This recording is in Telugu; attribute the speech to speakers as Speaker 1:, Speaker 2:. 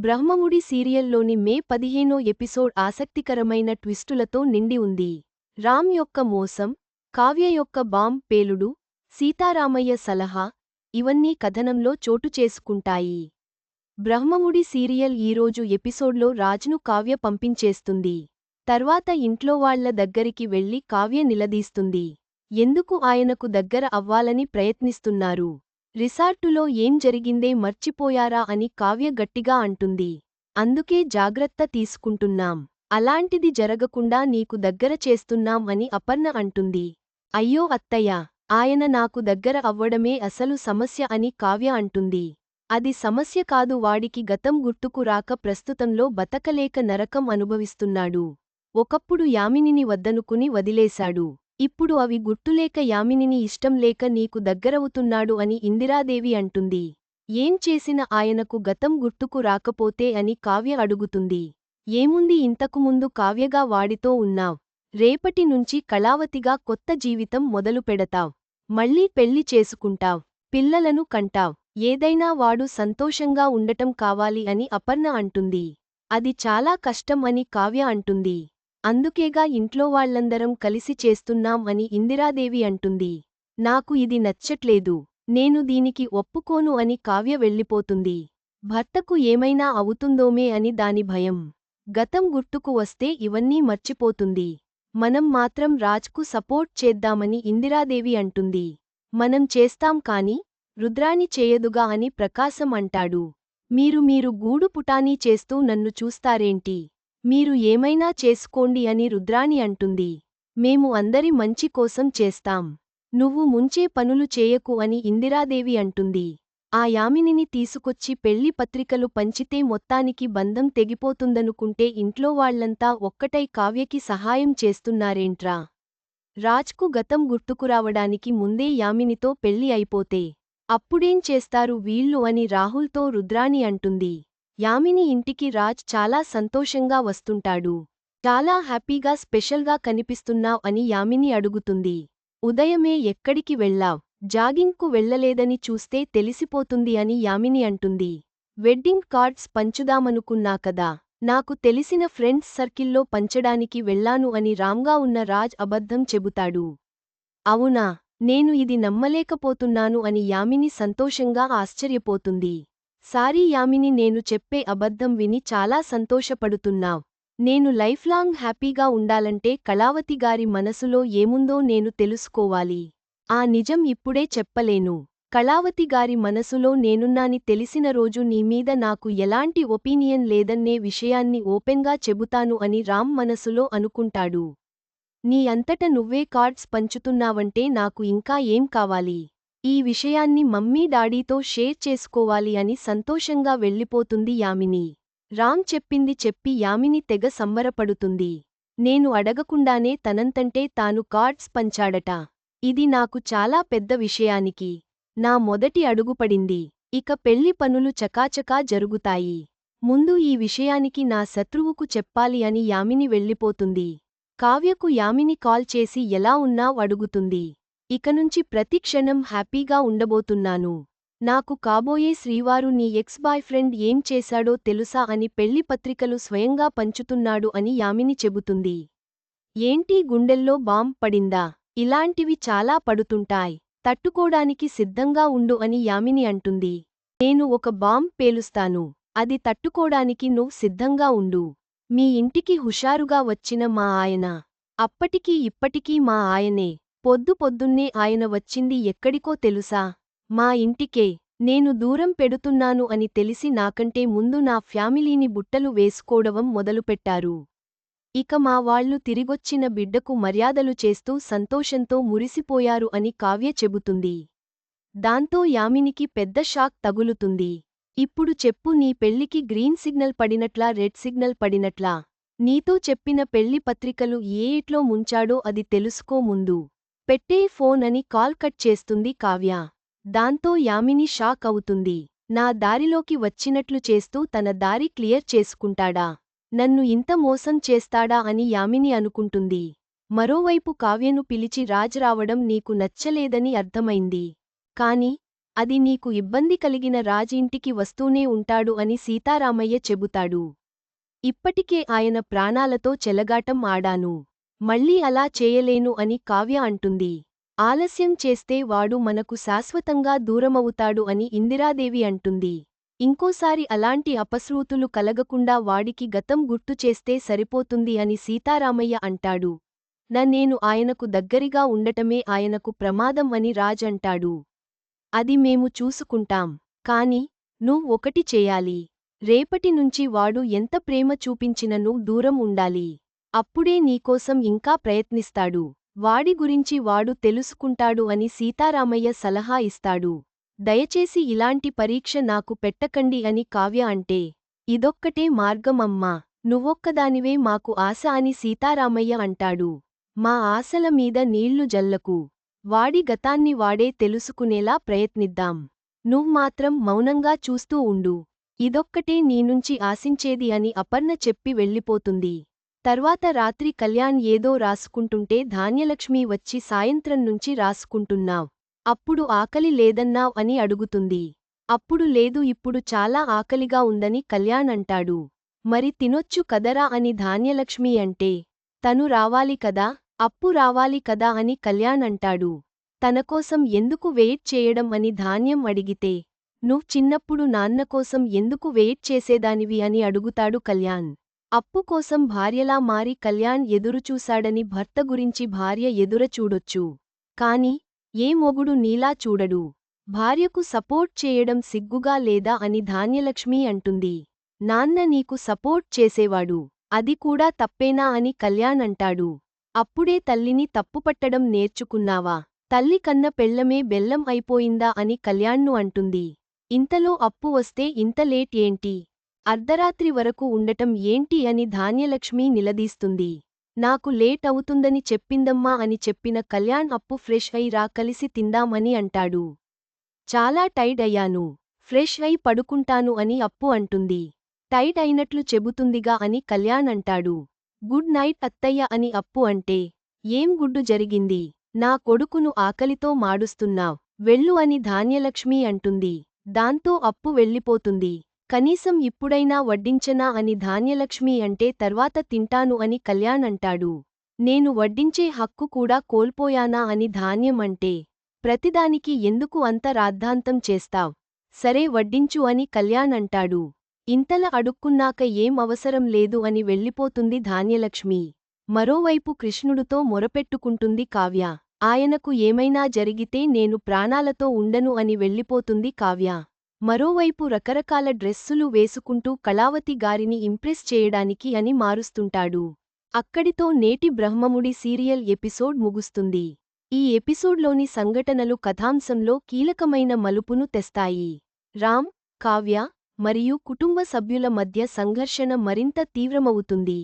Speaker 1: బ్రహ్మముడి సీరియల్లోని మే పదిహేనో ఎపిసోడ్ ఆసక్తికరమైన ట్విస్టులతో నిండి ఉంది. రామ్ యొక్క మోసం కావ్య యొక్క బాంబ్ పేలుడు సీతారామయ్య సలహా ఇవన్నీ కథనంలో చోటు చేసుకుంటాయి. బ్రహ్మముడి సీరియల్ ఈరోజు ఎపిసోడ్లో రాజ్ను కావ్య పంపించేస్తుంది. తర్వాత ఇంట్లోవాళ్ళ దగ్గరికి వెళ్ళి కావ్య నిలదీస్తుంది. ఎందుకు ఆయనకు దగ్గర అవ్వాలని ప్రయత్నిస్తున్నారు? రిసార్టులో ఏం జరిగిందే మర్చిపోయారా అని కావ్య గట్టిగా అంటుంది. అందుకే జాగ్రత్త తీసుకుంటున్నాం. అలాంటిది జరగకుండా నీకు దగ్గర చేస్తున్నాం అని అపర్ణ అంటుంది. అయ్యో అత్తయ్య ఆయన నాకు దగ్గర అవ్వడమే అసలు సమస్య అని కావ్య అంటుంది. అది సమస్య కాదు వాడికి గతం గుర్తుకు రాక ప్రస్తుతంలో బతకలేక నరకం అనుభవిస్తున్నాడు. ఒకప్పుడు యామినిని వద్దనుకుని వదిలేశాడు. ఇప్పుడు అవి గుర్తులేక యామినిని ఇష్టం లేక నీకు దగ్గరవుతున్నాడు అని ఇందిరాదేవి అంటుంది. ఏం చేసిన ఆయనకు గతం గుర్తుకు రాకపోతే అని కావ్య అడుగుతుంది. ఏముంది ఇంతకుముందు కావ్యగా వాడితో ఉన్నావ్. రేపటి నుంచి కళావతిగా కొత్త జీవితం మొదలు పెడతావ్. మళ్ళీ పెళ్ళి చేసుకుంటావ్. పిల్లలను కంటావ్. ఏదైనా వాడు సంతోషంగా ఉండటం కావాలి అని అపర్ణ అంటుంది. అది చాలా కష్టం అని కావ్య అంటుంది. అందుకేగా ఇంట్లో వాళ్ళందరం కలిసి చేస్తున్నాం అని ఇందిరాదేవి అంటుంది. నాకు ఇది నచ్చట్లేదు. నేను దీనికి ఒప్పుకోను అని కావ్య వెళ్ళిపోతుంది. భర్తకు ఏమైనా అవుతుందోమే అని దాని భయం. గతం గుర్తుకు వస్తే ఇవన్నీ మర్చిపోతుంది. మనం మాత్రం రాజ్కు సపోర్ట్ చేద్దామని ఇందిరాదేవి అంటుంది. మనం చేస్తాం కాని రుద్రాని చేయదుగా అని ప్రకాశం అంటాడు. మీరు మీరు గూడు పుటానీ చేస్తూ నన్ను చూస్తారేంటి? మీరు ఏమైనా చేసుకోండి అని రుద్రాణి అంటుంది. మేము అందరి మంచి కోసం చేస్తాం. నువ్వు ముంచే పనులు చేయకు అని ఇందిరాదేవి అంటుంది. ఆ యామినిని తీసుకొచ్చి పెళ్ళి పత్రికలు పంచితే మొత్తానికి బంధం తెగిపోతుందనుకుంటే ఇంట్లో వాళ్ళంతా ఒక్కటై కావ్యకి సహాయం చేస్తున్నారేంట్రా? రాజ్కు గతం గుర్తుకురావడానికి ముందే యామినితో పెళ్ళి అయిపోతే. అప్పుడేం చేస్తారు వీళ్ళు అని రాహుల్తో రుద్రాణి అంటుంది. యామిని ఇంటికి రాజ్ చాలా సంతోషంగా వస్తుంటాడు. చాలా హ్యాపీగా స్పెషల్గా కనిపిస్తున్నావ్ అని యామిని అడుగుతుంది. ఉదయమే ఎక్కడికి వెళ్ళావ్? జాగింగ్కు వెళ్ళలేదని చూస్తే తెలిసిపోతుంది అని యామిని అంటుంది. వెడ్డింగ్ కార్డ్స్ పంచుదామనుకున్నా కదా? నాకు తెలిసిన ఫ్రెండ్స్ సర్కిల్లో పంచడానికి వెళ్ళాను అని రామ్గా ఉన్న రాజ్ అబద్ధం చెబుతాడు. అవునా? నేను ఇది నమ్మలేకపోతున్నాను అని యామిని సంతోషంగా ఆశ్చర్యపోతుంది. సారీ యామిని నేను చెప్పే అబద్ధం విని చాలా సంతోషపడుతున్నావ్. నేను లైఫ్లాంగ్ హ్యాపీగా ఉండాలంటే కళావతి గారి మనసులో ఏముందో నేను తెలుసుకోవాలి. ఆ నిజం ఇప్పుడే చెప్పలేను. కళావతి గారి మనసులో నేనున్నాని తెలిసిన రోజు నీమీద నాకు ఎలాంటి ఒపీనియన్ లేదన్నే విషయాన్ని ఓపెన్గా చెబుతాను అని రామ్ మనసులో అనుకుంటాడు. నీ అంతట నువ్వే కార్డ్స్ పంచుతున్నావంటే నాకు ఇంకా ఏం కావాలి? ఈ విషయాన్ని మమ్మీ డాడీతో షేర్ చేసుకోవాలి అని సంతోషంగా వెళ్ళిపోతుంది యామిని. రామ్ చెప్పింది చెప్పి యామిని తెగ సంబరపడుతుంది. నేను అడగకుండానే తనంతంటే తాను కార్డ్స్ పంచాడట. ఇది నాకు చాలా పెద్ద విషయానికి. నా మొదటి అడుగుపడింది. ఇక పెళ్ళి పనులు చకాచకా జరుగుతాయి. ముందు ఈ విషయానికి నా శత్రువుకు చెప్పాలి అని యామిని వెళ్ళిపోతుంది. కావ్యకు యామిని కాల్ చేసి ఎలా ఉన్నావ్ అడుగుతుంది. ఇకనుంచి ప్రతి క్షణం హ్యాపీగా ఉండబోతున్నాను. నాకు కాబోయే శ్రీవారు నీ ఎక్స్ బాయ్ ఫ్రెండ్ ఏం చేశాడో తెలుసా అని పెళ్ళి పత్రికలు స్వయంగా పంచుతున్నాడు అని యామిని చెబుతుంది. ఏంటి గుండెల్లో బాంబ్ పడిందా? ఇలాంటివి చాలా పడుతుంటాయ్. తట్టుకోడానికి సిద్ధంగా ఉండు అని యామిని అంటుంది. నేను ఒక బాంబ్ పేలుస్తాను. అది తట్టుకోడానికి నువ్వు సిద్ధంగా ఉండు. మీ ఇంటికి హుషారుగా వచ్చిన మా ఆయన. అప్పటికీ ఇప్పటికీ మా ఆయనే. పొద్దు పొద్దున్నే ఆయన వచ్చింది ఎక్కడికో తెలుసా? మా ఇంటికే. నేను దూరం పెడుతున్నాను అని తెలిసి నాకంటే ముందు నా ఫ్యామిలీని బుట్టలు వేసుకోవడం మొదలుపెట్టారు. ఇక మా వాళ్ళు తిరిగొచ్చిన బిడ్డకు మర్యాదలు చేస్తూ సంతోషంతో మురిసిపోయారు అని కావ్య చెబుతుంది. దాంతో యామినికి పెద్ద షాక్ తగులుతుంది. ఇప్పుడు చెప్పు నీ పెళ్ళికి గ్రీన్ సిగ్నల్ పడినట్లా రెడ్ సిగ్నల్ పడినట్లా? నీతో చెప్పిన పెళ్ళి పత్రికలు ఏ ఇట్లో ముంచాడో అది తెలుసుకో ముందు. పెట్టే ఫోన్ అని కాల్ కట్ చేస్తుంది కావ్య. దాంతో యామిని షాక్ అవుతుంది. నా దారిలోకి వచ్చినట్లు చేస్తూ తన దారి క్లియర్ చేసుకుంటాడా? నన్ను ఇంత మోసం చేస్తాడా అని యామిని అనుకుంటుంది. మరోవైపు కావ్యను పిలిచి రాజ్ రావడం నీకు నచ్చలేదని అర్థమైంది. కాని అది నీకు ఇబ్బంది కలిగిన రాజ్ ఇంటికి వస్తూనే ఉంటాడు అని సీతారామయ్య చెబుతాడు. ఇప్పటికే ఆయన ప్రాణాలతో చెలగాటం ఆడాను. మళ్ళీ అలా చేయలేను అని కావ్య అంటుంది. ఆలస్యం చేస్తే వాడు మనకు శాశ్వతంగా దూరమవుతాడు అని ఇందిరాదేవి అంటుంది. ఇంకోసారి అలాంటి అపశృతులు కలగకుండా వాడికి గతం గుర్తు చేస్తే సరిపోతుంది అని సీతారామయ్య అంటాడు. న నేను ఆయనకు దగ్గరిగా ఉండటమే ఆయనకు ప్రమాదం అని రాజ్ అంటాడు. అది మేము చూసుకుంటాం. కాని నువ్వు ఒకటి చేయాలి. రేపటి నుంచి వాడు ఎంత ప్రేమ చూపించినను దూరం ఉండాలి. అప్పుడే నీకోసం ఇంకా ప్రయత్నిస్తాడు. వాడి గురించి వాడు తెలుసుకుంటాడు అని సీతారామయ్య సలహా ఇస్తాడు. దయచేసి ఇలాంటి పరీక్ష నాకు పెట్టకండి అని కావ్య అంటే ఇదొక్కటే మార్గం అమ్మా నువ్వొక్కదానివే మాకు ఆశ అని సీతారామయ్య అంటాడు. మా ఆశల మీద నీళ్ళు జల్లకు. వాడి గతాన్ని వాడే తెలుసుకునేలా ప్రయత్నిద్దాం. నువ్ మాత్రం మౌనంగా చూస్తూ ఉండు. ఇదొక్కటే నీనుంచి ఆశించేది అని అపర్ణ చెప్పి వెళ్ళిపోతుంది. తర్వాత రాత్రి కళ్యాణ్ ఏదో రాసుకుంటుంటే ధాన్యలక్ష్మి వచ్చి సాయంత్రం నుంచి రాసుకుంటున్నావ్. అప్పుడు ఆకలి లేదన్నావ్ అని అడుగుతుంది. అప్పుడు లేదు ఇప్పుడు చాలా ఆకలిగా ఉందని కళ్యాణ్ అంటాడు. మరి తినొచ్చు కదరా అని ధాన్యలక్ష్మి అంటే తను రావాలి కదా అప్పు రావాలి కదా అని కళ్యాణ్ అంటాడు. తనకోసం ఎందుకు వెయిట్ చేయడం అని ధాన్యం అడిగితే నువ్వు చిన్నప్పుడు నాన్నకోసం ఎందుకు వెయిట్ చేసేదానివి అని అడుగుతాడు కళ్యాణ్. అప్పు కోసం భార్యలా మారి కళ్యాణ్ ఎదురుచూశాడని భర్త గురించి భార్య ఎదుర చూడొచ్చు. కాని ఏ మొగుడు నీలా చూడడు. భార్యకు సపోర్ట్ చేయడం సిగ్గుగా లేదా అని ధాన్యలక్ష్మి అంటుంది. నాన్న నీకు సపోర్ట్ చేసేవాడు. అది కూడా తప్పేనా అని కళ్యాణ్ అంటాడు. అప్పుడే తల్లిని తప్పుపట్టడం నేర్చుకున్నావా? తల్లి కన్న పెళ్ళమే బెల్లం అయిపోయిందా అని కళ్యాణ్ను అంటుంది. ఇంతలో అప్పు వస్తే ఇంత లేట్ ఏంటి? అర్ధరాత్రి వరకు ఉండటం ఏంటి అని ధాన్యలక్ష్మి నిలదీస్తుంది. నాకు లేట్ అవుతుందని చెప్పిందమ్మా అని చెప్పిన కళ్యాణ్ అప్పు ఫ్రెష్ అయి రా కలిసి తిందామని అంటాడు. చాలా టైడ్ అయ్యాను. ఫ్రెష్ అయి పడుకుంటాను అని అప్పు అంటుంది. టైడ్ అయినట్లు చెబుతుందిగా అని కళ్యాణ్ అంటాడు. గుడ్ నైట్ అత్తయ్య అని అప్పు అంటే ఏం గుడ్డు జరిగింది? నా కొడుకును ఆకలితో మాడుస్తున్నావ్. వెళ్ళు అని ధాన్యలక్ష్మి అంటుంది. దాంతో అప్పు వెళ్ళిపోతుంది. కనీసం ఇప్పుడైనా వడ్డించనా అని ధాన్యలక్ష్మి అంటే తర్వాత తింటాను అని కళ్యాణ్ అంటాడు. నేను వడ్డించే హక్కు కూడా కోల్పోయానా అని ధాన్యం అంటే ప్రతిదానికి ఎందుకు అంత రాద్ధాంతం చేస్తావ్? సరే వడ్డించు అని కళ్యాణ్ అంటాడు. ఇంతల అడుక్కున్నాక ఏం అవసరం లేదు అని వెళ్ళిపోతుంది ధాన్యలక్ష్మి. మరోవైపు కృష్ణుడుతో మొరపెట్టుకుంటుంది కావ్య. ఆయనకు ఏమైనా జరిగితే నేను ప్రాణాలతో ఉండను అని వెళ్ళిపోతుంది కావ్య. మరోవైపు రకరకాల డ్రెస్సులు వేసుకుంటూ కళావతి గారిని ఇంప్రెస్ చేయడానికి అని మారుస్తుంటాడు. అక్కడితో నేటి బ్రహ్మముడి సీరియల్ ఎపిసోడ్ ముగుస్తుంది. ఈ ఎపిసోడ్లోని సంఘటనలు కథాంశంలో కీలకమైన మలుపును తెస్తాయి. రామ్ కావ్య మరియు కుటుంబ సభ్యుల మధ్య సంఘర్షణ మరింత తీవ్రమవుతుంది.